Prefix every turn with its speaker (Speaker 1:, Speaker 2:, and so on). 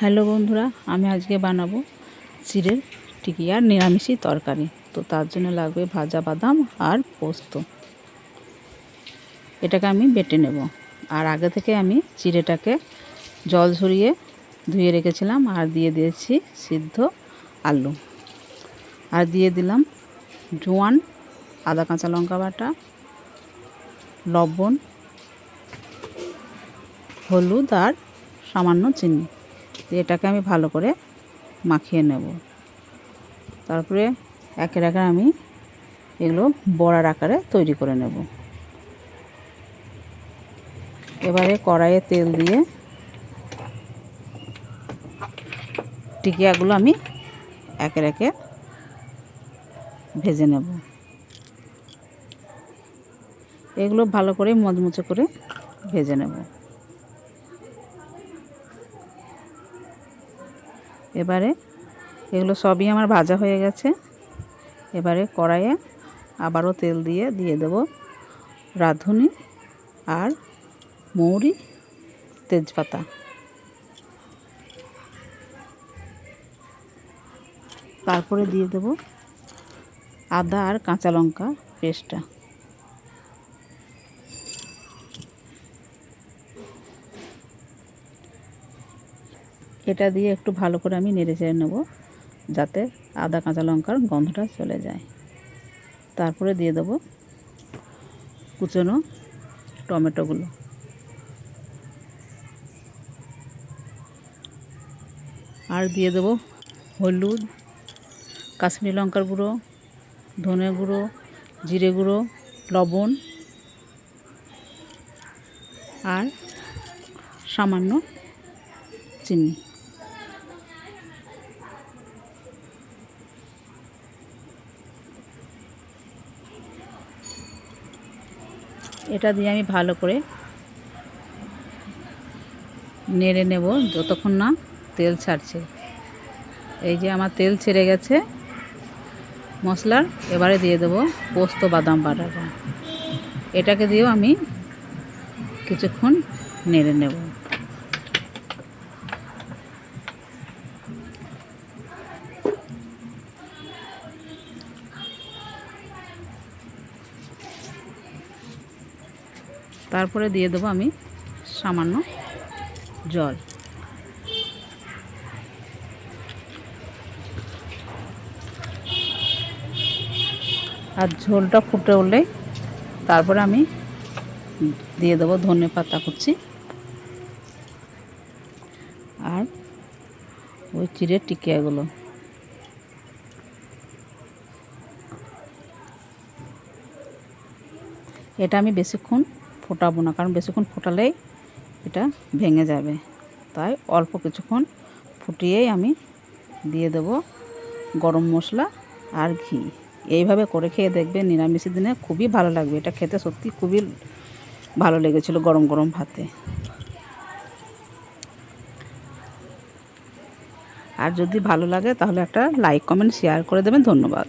Speaker 1: Hello বন্ধুরা, আমি আজকে বানাবো চিড়ের টিকি আর নিরামিষি তরকারি। তো তার জন্য লাগবে ভাজা বাদাম আর পোস্ত। এটাকে আমি বেটে নেব। আর আগে থেকে আমি চিড়েটাকে জল ঝরিয়ে ধুয়ে রেখেছিলাম আর দিয়ে দিয়েছি সিদ্ধ আলু। আর দিয়ে দিলাম জোয়ান, আদা, কাঁচা লঙ্কা বাটা, লবণ, হলুদ আর সামান্য চিনি। এটাকে আমি ভালো করে মাখিয়ে নেব। তারপরে একের একে আমি এগুলো বড়ার আকারে তৈরি করে নেব। এবারে কড়াইয়ে তেল দিয়ে টিকিয়াগুলো আমি একের একে ভেজে নেব। এগুলো ভালো করে মচমচে করে ভেজে নেব। এবারে এগুলো সবই আমার ভাজা হয়ে গেছে। এবারে কড়াইয়ে আবারও তেল দিয়ে দিয়ে দেব রাঁধুনি আর মৌরি তেজপাতা। তারপরে দিয়ে দেব আদা আর কাঁচা লঙ্কা পেস্টটা। এটা দিয়ে একটু ভালো করে আমি নেড়ে চেড়ে নেব, যাতে আদা, কাঁচা লঙ্কার গন্ধটা চলে যায়। তারপরে দিয়ে দেবো কুচনো টমেটোগুলো। আর দিয়ে দেবো হলুদ, কাশ্মীরি লঙ্কার গুঁড়ো, ধনে গুঁড়ো, জিরে গুঁড়ো, লবণ, আর সামান্য চিনি। এটা দিয়ে আমি ভালো করে নেড়ে নেব যতক্ষণ না তেল ছাড়ছে। এই যে আমার তেল ছেড়ে গেছে, মশলার। এবারে দিয়ে দেবো পোস্ত বাদাম বাটাটা। এটাকে দিয়েও আমি কিছুক্ষণ নেড়ে নেব। তারপরে দিয়ে দেবো আমি সামান্য জল। আর ঝোলটা ফুটে উঠলেই তারপরে আমি দিয়ে দেবো ধনে পাতা কুচি। আর ওই চিড়ের টিকিয়াগুলো। এটা আমি বেশিক্ষণ ফোটাবো না, কারণ বেশিক্ষণ ফোটালেই এটা ভেঙে যাবে। তাই অল্প কিছুক্ষণ ফুটিয়েই আমি দিয়ে দেব গরম মশলা আর ঘি। এইভাবে করে খেয়ে দেখবে নিরামিষের দিনে খুবই ভালো লাগবে। এটা খেতে সত্যি খুবই ভালো লেগেছিলো গরম গরম ভাতে। আর যদি ভালো লাগে তাহলে একটা লাইক, কমেন্ট, শেয়ার করে দেবেন। ধন্যবাদ।